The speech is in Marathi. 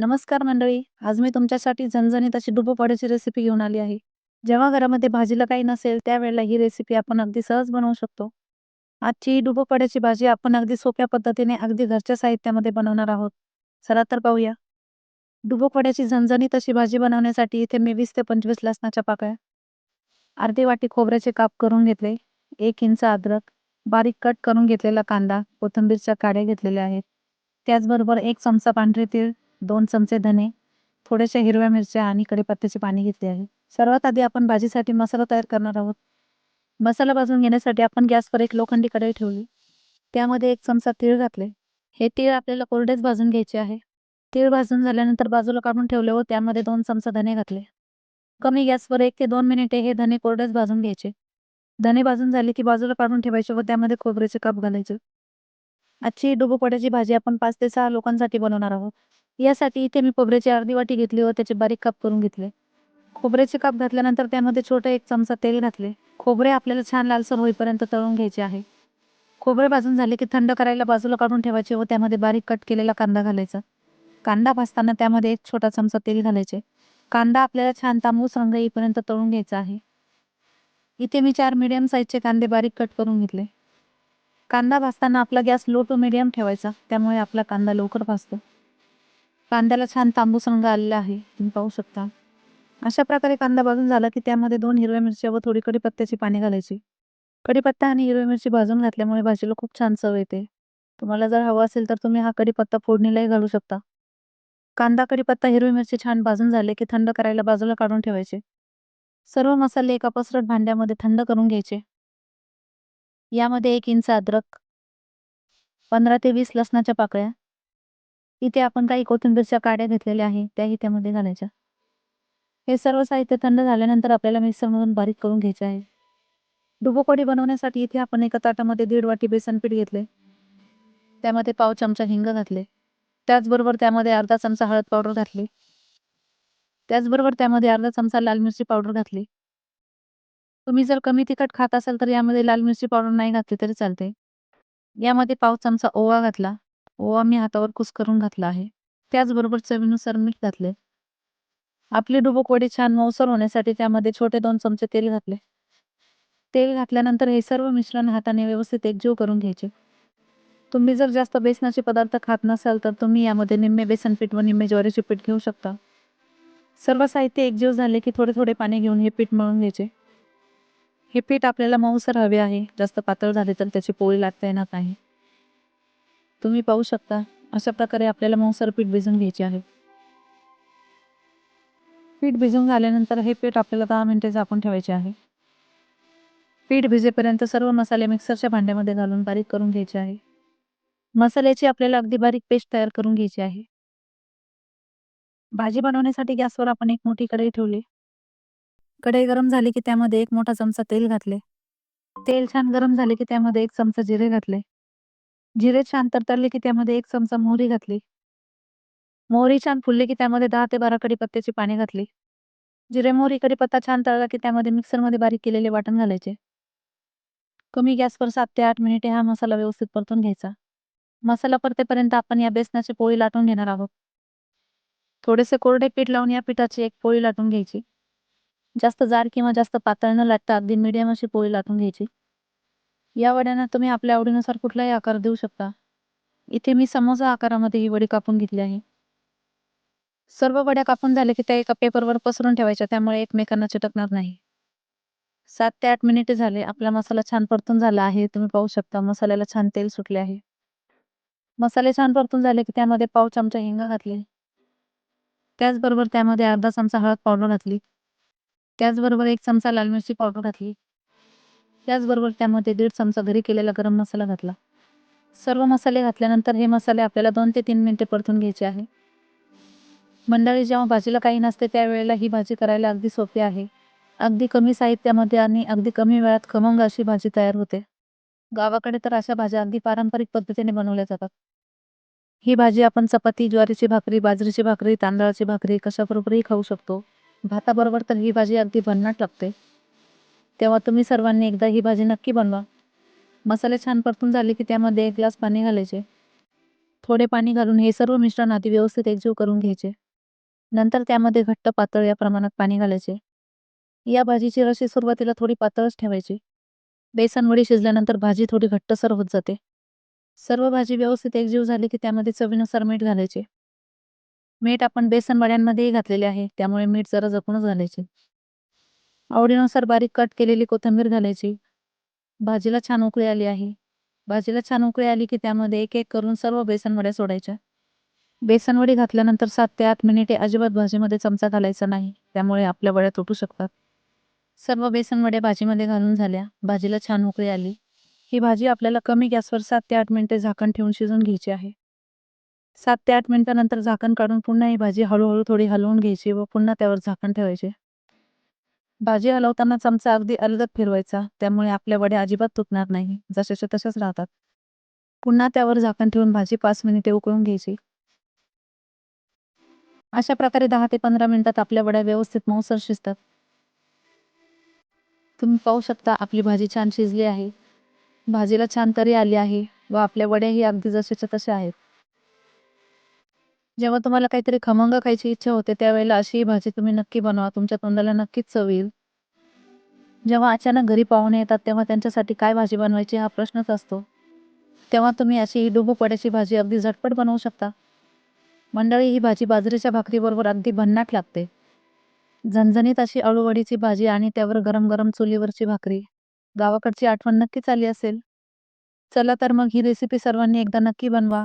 नमस्कार मंडळी. आज मी तुमच्यासाठी झणझणीत अशी डुबोपाड्याची रेसिपी घेऊन आली आहे. जेव्हा घरामध्ये भाजीला काही नसेल त्यावेळेला ही रेसिपी आपण अगदी सहज बनवू शकतो. आजची ही डुबोपाड्याची भाजी आपण अगदी सोप्या पद्धतीने अगदी घरच्या साहित्यामध्ये बनवणार आहोत. चला तर पाहूया. डुबोपाड्याची झणझणीत अशी भाजी बनवण्यासाठी इथे मी वीस ते पंचवीस लसणाच्या पाकळ्या अर्धी वाटी खोबऱ्याचे काप करून घेतले एक इंच अद्रक बारीक कट करून घेतलेला कांदा कोथिंबीरच्या काड्या घेतलेल्या आहेत. त्याचबरोबर एक चमचा पांढरे तीळ दोन चमचे धने थोड्याशा हिरव्या मिरच्या आणि कढीपत्त्याचे पाणी घेतले आहे. सर्वात आधी आपण भाजीसाठी मसाला तयार करणार आहोत. मसाला भाजून घेण्यासाठी आपण गॅसवर एक लोखंडी कढई ठेवली. त्यामध्ये एक चमचा तीळ घातले. हे तीळ आपल्याला कोरडेच भाजून घ्यायचे आहे. तीळ भाजून झाल्यानंतर बाजूला काढून ठेवले व त्यामध्ये दोन चमचा धने घातले. कमी गॅसवर एक ते दोन मिनिटे हे धने कोरडेच भाजून घ्यायचे. धने भाजून झाले की बाजूला काढून ठेवायचे व त्यामध्ये खोबऱ्याचे काप घालायचे. आजची डुबोपड्याची भाजी आपण पाच ते सहा लोकांसाठी बनवणार आहोत. यासाठी इथे मी खोबऱ्याची अर्धी वाटी घेतली व त्याचे बारीक काप करून घेतले. खोबऱ्याचे काप घातल्यानंतर त्यामध्ये छोटा एक चमचा तेल घातले. खोबरे आपल्याला छान लालसर होईपर्यंत तळून घ्यायचे आहे. खोबरे भाजून झाले की थंड करायला बाजूला काढून ठेवायचे व त्यामध्ये बारीक कट केलेला कांदा घालायचा. कांदा भाजताना त्यामध्ये एक छोटा चमचा तेल घालायचे. कांदा आपल्याला छान तांबूस रंग येईपर्यंत तळून घ्यायचा आहे. इथे मी चार मीडियम साईजचे कांदे बारीक कट करून घेतले. कांदा भाजताना आपला गॅस लो टू मीडियम ठेवायचा. त्यामुळे आपला कांदा लवकर भाजतो. कांद्याला छान तांबूस रंग आलेला आहे. तुम्ही पाहू शकता. अशा प्रकारे कांदा भाजून झाला की त्यामध्ये दोन हिरव्या मिरच्या व थोडी कढीपत्त्याची पाणी घालायची. कढीपत्ता आणि हिरवी मिरची भाजून घातल्यामुळे भाजीला खूप छान चव येते. तुम्हाला जर हवा असेल तर तुम्ही हा कडीपत्ता फोडणीलाही घालू शकता. कांदा कढीपत्ता हिरवी मिरची छान भाजून झाले की थंड करायला बाजूला काढून ठेवायचे. सर्व मसाले एका पसरट भांड्यामध्ये थंड करून घ्यायचे. यामध्ये एक इंच अद्रक पंधरा ते वीस लसणाच्या पाकळ्या इथे आपण काही कोथिंबीरच्या काड्या घेतलेल्या आहे त्या त्यामध्ये घालायच्या. हे सर्व साहित्य थंड झाल्यानंतर आपल्याला मिक्सरमधून बारीक करून घ्यायचे आहे. डुबोकडी बनवण्यासाठी इथे आपण एका ताटामध्ये दीड वाटी बेसन पीठ घेतले. त्यामध्ये पाव चमचा हिंग घातले. त्याचबरोबर त्यामध्ये अर्धा चमचा हळद पावडर घातली. त्याचबरोबर त्यामध्ये अर्धा चमचा लाल मिरची पावडर घातली. तुम्ही जर कमी तिखट खात असाल तर यामध्ये लाल मिरची पावडर नाही घातली तरी चालते. यामध्ये पाव चमचा ओवा घातला. ओवा मी हातावर कुस्करून घातला आहे. त्याचबरोबर चवीनुसार मीठ घातले. आपली डुबुक वडी छान मऊसर होण्यासाठी त्यामध्ये छोटे दोन चमचे तेल घातले. तेल घातल्यानंतर हे सर्व मिश्रण हाताने व्यवस्थित एकजीव करून घ्यायचे. तुम्ही जर जास्त बेसनाचे पदार्थ खात नसाल तर तुम्ही यामध्ये निम्मे बेसन पीठ व निम्मे ज्वारीचे पीठ घेऊ शकता. सर्व साहित्य एकजीव झाले की थोडे थोडे पाणी घेऊन हे पीठ मळून घ्यायचे. हे पीठ आपल्याला मऊसर हवे आहे. जास्त पातळ झाले तर त्याची पोळी लागता येणार नाही तुम्ही पाहू शकता अशा प्रकारे आपल्याला मऊसर पीठ भिजून घ्यायचे आहे. पीठ भिजून झाल्यानंतर हे पीठ आपल्याला दहा मिनिटे झाकून ठेवायचे आहे. पीठ भिजेपर्यंत सर्व मसाले मिक्सरच्या भांड्यामध्ये घालून बारीक करून घ्यायचे आहे. मसाल्याची आपल्याला अगदी बारीक पेस्ट तयार करून घ्यायची आहे. भाजी बनवण्यासाठी गॅसवर आपण एक मोठी कढई ठेवली. कढई गरम झाली की त्यामध्ये एक मोठा चमचा तेल घातले. तेल छान गरम झाले की त्यामध्ये एक चमचा जिरे घातले. जिरे छान तरतरले की त्यामध्ये एक चमचा मोहरी घातली. मोहरी छान फुलली की त्यामध्ये दहा ते बारा कडीपत्त्याची पाणी घातली. जिरे मोहरी कडीपत्ता छान तळला की त्यामध्ये मिक्सरमध्ये बारीक केलेले वाटण घालायचे. कमी गॅसवर सात ते आठ मिनिटे हा मसाला व्यवस्थित परतून घ्यायचा. मसाला परतेपर्यंत आपण या बेसनाची पोळी लाटून घेणार आहोत. थोडेसे कोरडे पीठ लावून या पिठाची एक पोळी लाटून घ्यायची. जास्त जाड किंवा जास्त पातळ न लाटता अगदी मीडियम अशी पोळी लाटून घ्यायची. या वड्यांना तुम्ही आपल्या आवडीनुसार कुठलाही आकार देऊ शकता. इथे मी समोसा आकारामध्ये ही वडी कापून घेतली आहे. सर्व वड्या कापून झाल्या की त्या एका पेपरवर पसरून ठेवायच्या त्यामुळे एकमेकांना चिटकणार नाही. सात ते आठ मिनिटे झाले आपला मसाला छान परतून झाला आहे तुम्ही पाहू शकता मसाल्याला छान तेल सुटले आहे. मसाले छान परतून झाले की त्यामध्ये पाव चमचा हिंग घातले. त्याचबरोबर त्यामध्ये अर्धा चमचा हळद पावडर घातली. त्याचबरोबर एक चमचा लाल मिरची पावडर घातली. त्याचबरोबर त्यामध्ये दीड चमचा घरी केलेला गरम मसाला घातला. सर्व मसाले घातल्यानंतर हे मसाले आपल्याला दोन ते तीन मिनिटे परतून घ्यायचे आहे. मंडळी जेव्हा भाजीला काही नसते त्यावेळेला ही भाजी करायला अगदी सोपी आहे. अगदी कमी साहित्यामध्ये आणि अगदी कमी वेळात खमंग अशी भाजी तयार होते. गावाकडे तर अशा भाज्या अगदी पारंपरिक पद्धतीने बनवल्या जातात. ही भाजी आपण चपाती ज्वारीची भाकरी बाजरीची भाकरी तांदळाची भाकरी कशाबरोबरही खाऊ शकतो. भाताबरोबर तर ही भाजी अगदी भन्नाट लागते. तेव्हा तुम्ही सर्वांनी एकदा ही भाजी नक्की बनवा. मसाले छान परतून झाले की त्यामध्ये एक ग्लास पाणी घालायचे. थोडे पाणी घालून हे सर्व मिश्रण आधी व्यवस्थित एकजीव करून घ्यायचे. नंतर त्यामध्ये घट्ट पातळ या प्रमाणात पाणी घालायचे. या भाजीची रशी सुरुवातीला थोडी पातळच ठेवायची. बेसन वडी शिजल्यानंतर भाजी थोडी घट्टसर होत जाते. सर्व भाजी व्यवस्थित एकजीव झाली की त्यामध्ये चवीनुसार मीठ घालायचे. मीठ आपण बेसन वड्यांमध्येही घातलेले आहे त्यामुळे मीठ जरा जपूनच घालायचे. आवडीनुसार बारीक कट केलेली कोथिंबीर घालायची. भाजीला छान उकळी आली आहे. भाजीला छान उकळी आली की त्यामध्ये एक एक करून सर्व बेसनवड्या सोडायच्या. बेसनवडी घातल्यानंतर सात ते आठ मिनिटे अजिबात भाजीमध्ये चमचा घालायचा नाही. त्यामुळे आपल्या वड्या तुटू शकतात. सर्व बेसन वड्या भाजीमध्ये घालून झाल्या. भाजीला छान उकळी आली. ही भाजी आपल्याला कमी गॅसवर सात ते आठ मिनिटे झाकण ठेवून शिजून घ्यायची आहे. सात ते आठ मिनिटानंतर झाकण काढून पुन्हा ही भाजी हळूहळू थोडी हलवून घ्यायची व पुन्हा त्यावर झाकण ठेवायचे. भाजी हलवताना चमचा अगदी अलगद फिरवायचा. त्यामुळे आपल्या वड्या अजिबात तुटणार नाही. जशाच्या तशाच राहतात. पुन्हा त्यावर झाकण ठेवून भाजी पाच मिनिटे उकळून घ्यायची. अशा प्रकारे दहा ते पंधरा मिनिटात आपल्या वड्या व्यवस्थित मऊसर शिजतात. तुम्ही पाहू शकता आपली भाजी छान शिजली आहे. भाजीला छान तरी आली आहे व आपल्या वड्याही अगदी जशाच्या तशा आहेत. जेव्हा तुम्हाला काहीतरी खमंग खायची इच्छा होते त्यावेळेला अशी ही भाजी तुम्ही नक्की बनवा. तुमच्या तोंडाला नक्कीच चव येईल. जेव्हा अचानक घरी पाहुणे येतात तेव्हा त्यांच्यासाठी काय भाजी बनवायची हा प्रश्नच असतो. तेव्हा तुम्ही अशी ही डुबू पड्याची भाजी अगदी झटपट बनवू शकता. मंडळी ही भाजी बाजरीच्या भाकरीबरोबर अगदी भन्नाट लागते. झणझणीत अशी अळूवडीची भाजी आणि त्यावर गरम गरम चुलीवरची भाकरी. गावाकडची आठवण नक्कीच आली असेल. चला तर मग ही रेसिपी सर्वांनी एकदा नक्की बनवा.